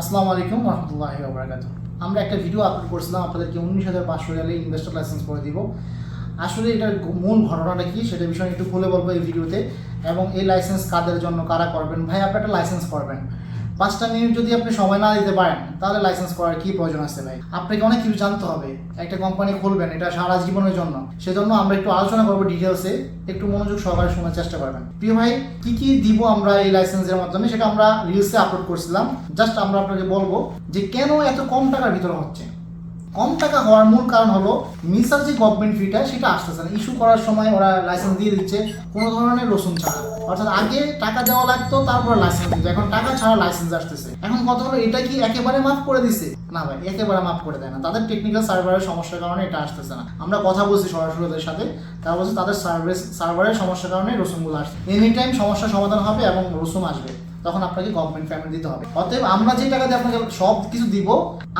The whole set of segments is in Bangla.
আসসালামু আলাইকুম রহমতুল্লাহ আবরাকাত আমরা একটা ভিডিও আপলোড করছিলাম, আপনাদেরকে উনিশ হাজার পাঁচশো রিয়ালে ইনভেস্টর লাইসেন্স করে দিব। আসলে এটার মূল ঘটনাটা কি সেটা বিষয়ে একটু খুলে বলব এই ভিডিওতে এবং এই লাইসেন্স কাদের জন্য, কারা করবেন? ভাই, আপনি একটা লাইসেন্স করবেন। পাঁচটা মিনিট যদি আপনি সময় না দিতে পারেন, তাহলে লাইসেন্স করার কি প্রয়োজন আছে ভাই? আপনাকে অনেক কিছু জানতে হবে। একটা কোম্পানি খুলবেন, এটা সারা জীবনের জন্য। সেজন্য আমরা একটু আলোচনা করব ডিটেলসে একটু মনোযোগ সহকারে শোনার চেষ্টা করবেন। প্রিয় ভাই, কি কি দিব আমরা এই লাইসেন্সের মাধ্যমে? সেটা আমরা রিলসে আপলোড করছিলাম। জাস্ট আমরা আপনাকে বলব যে কেন এত কম টাকার ভিতরে হচ্ছে? কম টাকা হওয়ার মূল কারণ হলো মিসার যে গভর্নমেন্ট ফিটা সেটা আসতেছে না। ইস্যু করার সময় ওরা লাইসেন্স দিয়ে দিচ্ছে কোনো ধরনের রসুন ছাড়া। অর্থাৎ আগে টাকা দেওয়া লাগতো, তারপর লাইসেন্স দিত এখন টাকা ছাড়া লাইসেন্স আসতেছে। এখন কথা হলো, এটা কি একেবারে মাফ করে দিছে? না ভাই, একেবারে মাফ করে দেয় না। তাদের টেকনিক্যাল সার্ভারের সমস্যার কারণে এটা আসতেছে না। আমরা কথা বলছি সরাসরি ওদের সাথে, তারা বলছে তাদের সার্ভিস সার্ভারের সমস্যার কারণে রসুনগুলো আসছে। এনি টাইম সমস্যার সমাধান হবে এবং রসুন আসবে। তখন আপনাকে গভর্নমেন্ট পেমেন্ট দিতে হবে। অতএব আমরা যে টাকা দিয়ে আপনাকে সব কিছু দিব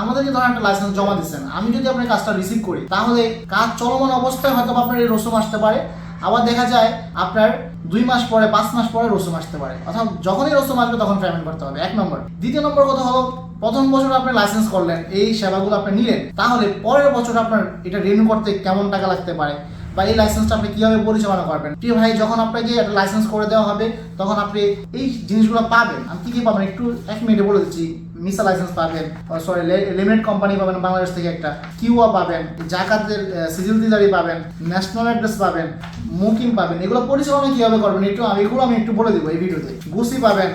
আমাদেরকে ধরেন একটা লাইসেন্স জমা দিচ্ছেন। আমি যদি আপনার কাজটা রিসিভ করি, তাহলে কাজ চলমান অবস্থায় হয়তো আপনার এই রসুম আসতে পারে। আবার দেখা যায় আপনার দুই মাস পরে, পাঁচ মাস পরে রসুম আসতে পারে। অর্থাৎ যখনই রসুম আসবে তখন পেমেন্ট করতে হবে। এক নম্বর। দ্বিতীয় নম্বর কথা হলো, প্রথম বছর আপনি লাইসেন্স করলেন, এই সেবাগুলো আপনি নিলেন, তাহলে পরের বছর আপনার এটা রিনিউ করতে কেমন টাকা লাগতে পারে? বা এই লাইসেন্সটা আপনি কীভাবে পরিচালনা করবেন? প্রিয় ভাই, যখন আপনাকে একটা লাইসেন্স করে দেওয়া হবে, তখন আপনি এই জিনিসগুলো পাবেন। আমি কি কি পাবেন একটু এক মিনিটে বলে দিচ্ছি। মিসা লাইসেন্স পাবেন সরি লিমিটেড কোম্পানি পাবেন বাংলাদেশ থেকে একটা। কিউয়া পাবেন, জাকাতের সিজিল দিদারি পাবেন ন্যাশনাল অ্যাড্রেস পাবেন, মুকিম পাবেন। এগুলো পরিচালনা কীভাবে করবেন? একটু আমি এগুলো আমি একটু বলে দিব এই ভিডিওতে গুসি পাবেন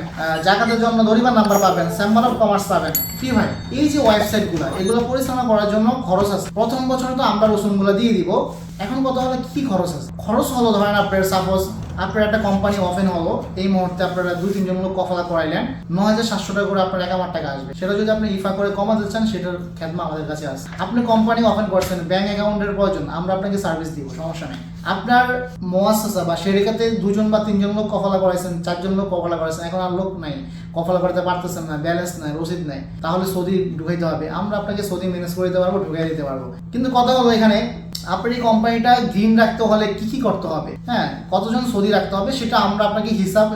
জাকাতের জন্য দরিবার নাম্বার পাবেন চেম্বার অফ কমার্স পাবেন। কি ভাই, এই যে ওয়েবসাইটগুলো এগুলো পরিচালনা করার জন্য খরচ আছে। প্রথম বছর তো আমরা রসুনগুলো দিয়ে দিব। এখন কত হলে কি খরচ আছে? খরচ হলো ধরেন আপনার সাপোজ আপনার একটা কোম্পানি ওপেন হলো, এই মুহূর্তে আপনারা দুই, তিনজন লোক কফলা করাইলেন ন হাজার সাতশো টাকা করে আপনার এক আমার টাকা আসবে। সেটা যদি আপনি ইফা করে কমাতে চান, সেটার খেদমা আমাদের কাছে আছে। আপনি কোম্পানি ওপেন করছেন ব্যাংক অ্যাকাউন্টের প্রয়োজন, আমরা আপনাকে সার্ভিস দিব, সমস্যা নেই। আপনার মোয়াসা বা সেরেকাতে দুজন বা তিনজন লোক কফলা করাইছেন, চারজন লোক কফলা করাইছেন, এখন আর লোক নাই, কফলা করতে পারতেছেন না ব্যালেন্স নাই, রসিদ নাই, তাহলে সৌদি ঢুকাইতে হবে, আমরা আপনাকে সৌদি ম্যানেজ করে দিতে পারব, ঢুকাই দিতে পারব। কিন্তু কথা হলো এখানে আপনার এই কোম্পানিটা গ্রিন রাখতে হলে কি কি করতে হবে? হ্যাঁ কতজন সৌদি রাখতে হবে সেটা আমরা আপনাকে হিসাব,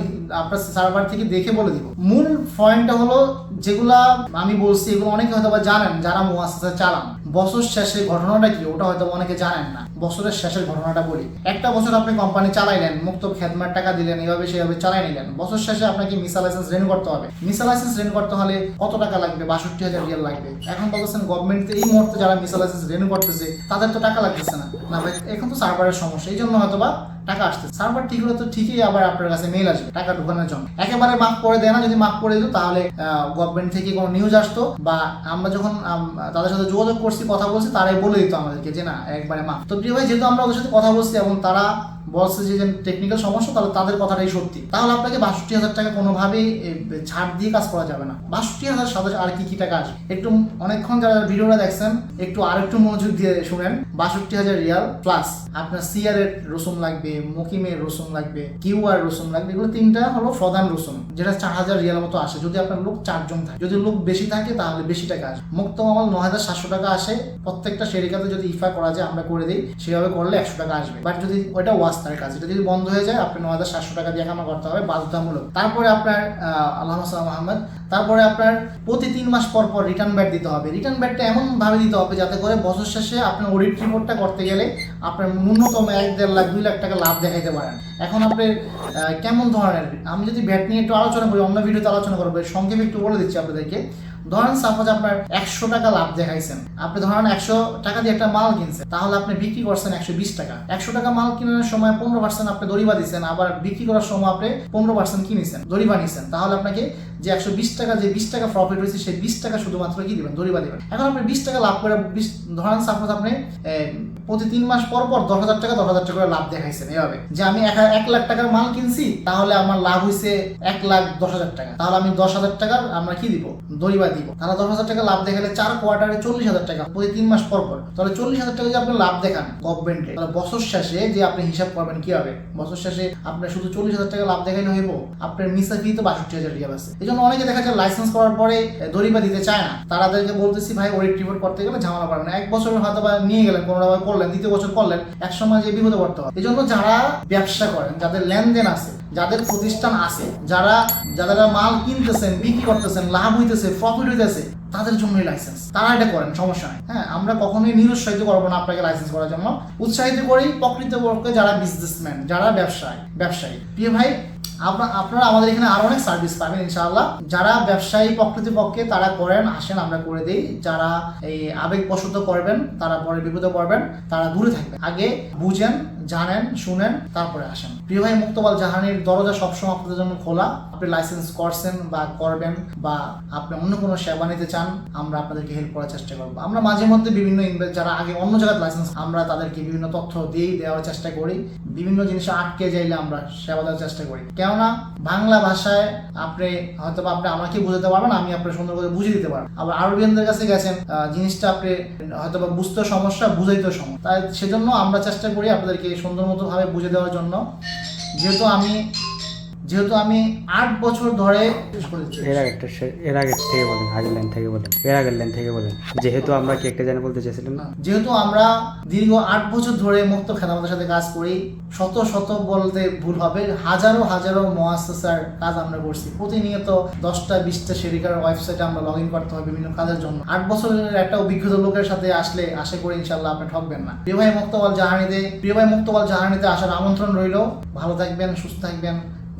আপনার সার্ভার থেকে দেখে বলে দিব। মূল পয়েন্টটা হলো যেগুলা আমি বলছি, এগুলো অনেকে হয়তো বা জানেন, যারা মোয়াসা চালান। বছর শেষের ঘটনাটা কি? ওটা হয়তো অনেকে জানেন না। বছরের শেষের ঘটনাটা বলি। একটা বছর আপনি কোম্পানি চালাইলেন মুক্ত খেদমার টাকা দিলেন এইভাবে সেভাবে চালাই নিলেন। বছর শেষে আপনাকে মিসা লাইসেন্স রেন করতে হবে। মিসা লাইসেন্স রেন করতে হলে কত টাকা লাগবে? বাষট্টি হাজার রিয়াল লাগবে। এখন বলতেছেন গভর্নমেন্ট এই মুহূর্তে যারা মিসা লাইসেন্স রেন করতেছে, তাদের তো টাকা লাগতেছে না। না ভাই, এখন তো সার্ভারের সমস্যা। এই জন্য হয়তো বা টাকা আসতে সার্ভার ঠিক হলে তো ঠিকই আবার আপনার কাছে মেল আসবে, টাকা ঢোকানোর জন্য। একেবারে মাফ করে দেয় না, যদি মাফ করে দিত তাহলে গভর্নমেন্ট থেকে কোনো নিউজ আসতো বা আমরা যখন তাদের সাথে যোগাযোগ করছি, কথা বলছি, তারাই বলে দিত আমাদেরকে যে না, একবারে মাফ। তো প্রিয় ভাই, যেহেতু আমরা ওদের সাথে কথা বলছি এবং তারা বলছে যে টেকনিক্যাল সমস্যা, তাহলে তাদের কথাটাই সত্যি। তাহলে আপনাকে বাষট্টি হাজার টাকা কোনোভাবেই ছাড় দিয়ে কাজ করা যাবে না। বাষট্টি হাজার সাথে আর কি কি টাকা আসবে? একটু অনেকক্ষণ যারা ভিডিওটা দেখছেন, একটু আরেকটু মনোযোগ দিয়ে শুনেন। বাষট্টি হাজার রিয়াল প্লাস আপনার সিআর এর রসুম লাগবে, মকিমের রসুন লাগবে কিউ আর রসুন লাগবে, এগুলো তিনটা হলো প্রধান রসুন, যেটা চার হাজার রিয়াল মতো আসে। যদি আপনার লোক চারজন থাকে, যদি লোক বেশি থাকে, তাহলে বেশি টাকা আসে মুক্ত মামল ন হাজার সাতশো টাকা আসে। প্রত্যেকটা শেরিকাতে যদি ইফা করা যায়, আমরা করে দিই। সেভাবে করলে একশো টাকা আসবে। বাট যদি ওইটা ওয়াস্তার কাজ। এটা যদি বন্ধ হয়ে যায়, আপনি ন হাজার সাতশো টাকা দিয়ে কামা করতে হবে, বাধ্যতামূলক। তারপরে আপনার আল্লাহ আহমদ তারপরে আপনার প্রতি তিন মাস পর পর রিটার্ন ব্যাট দিতে হবে। রিটার্ন ব্যাটটা এমন ভাবে দিতে হবে যাতে করে বছর শেষে আপনার অডিট রিপোর্টটা করতে গেলে আপনার ন্যূনতম এক দেড় লাখ, দুই লাখ টাকা লাভ দেখাইতে পারেন। এখন আপনি কেমন ধরনের? আমি যদি ব্যাট নিয়ে একটু আলোচনা করি, অন্য ভিডিওতে আলোচনা করব সংক্ষেপে একটু বলে দিচ্ছি আপনাদেরকে। ধরেন সাপোজ আপনার একশো টাকা লাভ দেখাইছেন। আপনি ধরেন একশো টাকা দিয়ে একটা মাল কিনছেন, তাহলে আপনি বিক্রি করছেন একশো বিশ টাকা। একশো টাকা মাল কিনার সময় পনেরো পার্সেন্ট আপনি দরিবা দিচ্ছেন আবার বিক্রি করার সময় আপনি পনেরো পার্সেন্ট কিনেছেন দরিবা নিছেন তাহলে আপনাকে যে একশো বিশ টাকা, যে বিশ টাকা প্রফিট হয়েছে সেই বিশ টাকা শুধুমাত্র কি দিবেন? দরিবা দিবেন। এখন আপনি বিশ টাকা লাভ করে বিশ, ধরেন সাপোজ আপনি প্রতি তিন মাস পর পর দশ হাজার টাকা, দশ হাজার টাকা লাভ দেখাইছেন এভাবে যে আমি এক এক লাখ টাকার মাল কিনছি, তাহলে আমার লাভ হয়েছে এক লাখ দশ হাজার টাকা। তাহলে আমি দশ হাজার টাকার আমরা কি দিব? দরিবা দিব। তাহলে দশ হাজার টাকা লাভ দেখালে চার কোয়ার্টারে চল্লিশ হাজার টাকা প্রতি তিন মাস পর পর। তাহলে চল্লিশ হাজার টাকা যদি আপনি লাভ দেখান গভর্নমেন্টে তাহলে বছর শেষে যে আপনি হিসাব করবেন কি হবে? বছর শেষে আপনার শুধু চল্লিশ হাজার টাকা লাভ দেখাইলে হইব, আপনার মিসা ফি তো বাষট্টি হাজার রিয়াল আছে। জন্য অনেকে দেখা যায় লাইসেন্স করার পরে দরিবা দিতে চায় না। তাদেরকে বলতেছি, ভাই ওই রিপোর্ট করতে গেলে ঝামেলা পারবে না। এক বছর হয়তো বা নিয়ে গেলেন কোনোভাবে করলেন, দ্বিতীয় বছর করলেন এক সময় যে বিপদে পড়তে হবে এই জন্য যারা ব্যবসা করেন, যাদের লেনদেন আছে, যাদের প্রতিষ্ঠান আছে, যারা যারা মাল কিনতেছেন, বিক্রি করতেছেন, লাভ হইতেছে প্রফিট হইতেছে তাদের জন্যই লাইসেন্স তারা এটা করেন, সমস্যা নাই। হ্যাঁ আমরা কখনোই নিরুৎসাহিত করব না আপনাকে লাইসেন্স করার জন্য। উৎসাহিত করি প্রকৃতপক্ষে যারা বিজনেসম্যান যারা ব্যবসায়ী ব্যবসায়ী। প্রিয় ভাই আপনার আপনারা আমাদের এখানে আরও অনেক সার্ভিস পাবেন, ইনশাআল্লাহ। যারা ব্যবসায়ী প্রকৃতপক্ষে তারা করেন, আসেন, আমরা করে দিই। যারা এই আবেগবশত করবেন, তারা পরে বিপদে পড়বেন, তারা দূরে থাকবেন। আগে বুঝেন, জানেন, শুনেন, তারপরে আসেন। প্রিয় ভাই, মুক্তবাল জাহানির দরজা সবসময় আপনাদের জন্য খোলা। আপনি লাইসেন্স করছেন বা করবেন বা আপনি অন্য কোনো সেবা নিতে চান আমরা আপনাদেরকে হেল্প করার চেষ্টা করব। আমরা মাঝে মধ্যে বিভিন্ন ইনভেস্ট যারা আগে অন্য জায়গায় লাইসেন্স আমরা তাদেরকে বিভিন্ন তথ্য দিয়েই দেওয়ার চেষ্টা করি। বিভিন্ন জিনিসে আটকে যাইলে আমরা সেবা দেওয়ার চেষ্টা করি। কেননা, বাংলা ভাষায় আপনি হয়তো আপনি আমাকে বুঝাতে পারবেন, আমি আপনার সুন্দর করে বুঝিয়ে দিতে পারব। আবার আরবিয়ানদের কাছে গেছেন জিনিসটা আপনি হয়তো বা বুঝতে সমস্যা বুঝাইতে সমস্যা। তাই সেজন্য আমরা চেষ্টা করি আপনাদেরকে সুন্দর মতো ভাবে বুঝে দেওয়ার জন্য। যেহেতু আমি যেহেতু আমি আট বছর ধরে। এর এর আগের থেকে বলেন আগের লাইন থেকে বলেন এর আগের লাইন থেকে বলেন। যেহেতু আমরা কি একটা জানা বলতে না যেহেতু আমরা দীর্ঘ আট বছর ধরে মুক্ত সাথে কাজ করি শত শত বলতে ভুল হবে হাজারো হাজারো মহাসার কাজ আমরা করছি। প্রতিনিয়ত দশটা বিশটা শেরিকার ওয়েবসাইটে আমরা লগ ইন করতে হয় বিভিন্ন কাজের জন্য। আট বছরের একটা অভিজ্ঞতা লোকের সাথে আসলে আশা করি ইনশাল্লাহ আপনি ঠকবেন না। প্রিয় ভাই মুক্তবাল জাহানিতে প্রিয় ভাই মুক্তবাল জাহানিতে আসার আমন্ত্রণ রইল। ভালো থাকবেন সুস্থ থাকবেন।